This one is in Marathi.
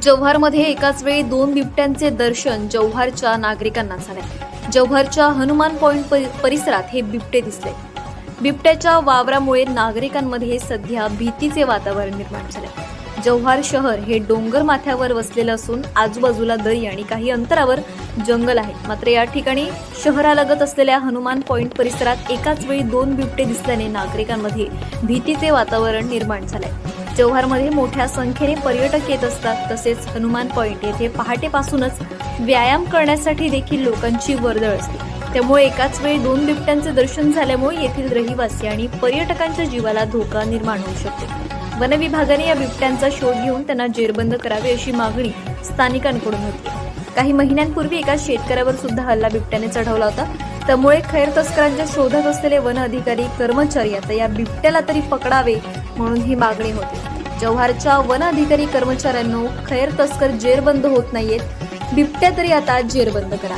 जव्हारमध्ये एकाच वेळी दोन बिबट्यांचे दर्शन जव्हारच्या नागरिकांना झाले. जव्हारच्या हनुमान पॉइंट परिसरात हे बिबटे दिसले. बिबट्याच्या वावरामुळे नागरिकांमध्ये सध्या भीतीचे वातावरण निर्माण झाले. जव्हार शहर हे डोंगर माथ्यावर वसलेलं असून आजूबाजूला दरी आणि काही अंतरावर जंगल आहे. मात्र या ठिकाणी शहरालगत असलेल्या हनुमान पॉइंट परिसरात एकाच वेळी दोन बिबटे दिसल्याने नागरिकांमध्ये भीतीचे वातावरण निर्माण झालंय. जव्हारमध्ये मोठ्या संख्येने पर्यटक येत असतात. तसेच हनुमान पॉइंट येथे पहाटेपासूनच व्यायाम करण्यासाठी देखील लोकांची वर्दळ असते. त्यामुळे एकाच वेळी दोन बिबट्यांचे दर्शन झाल्यामुळे येथील रहिवासी आणि पर्यटकांच्या जीवाला धोका निर्माण होऊ शकतो. वन विभागाने या बिबट्यांचा शोध घेऊन त्यांना जेरबंद करावे अशी मागणी स्थानिकांकडून होती. काही महिन्यांपूर्वी एका शेतकऱ्यावर सुद्धा हल्ला बिबट्याने चढवला होता. त्यामुळे खैर तस्करांच्या शोधात असलेले वन अधिकारी कर्मचारी आता या बिबट्याला तरी पकडावे म्हणून ही मागणी होती. जव्हारच्या वन अधिकारी कर्मचाऱ्यांनो खैर तस्कर जेरबंद होत नाहीयेत. बिबट्या तरी आता जेरबंद करा.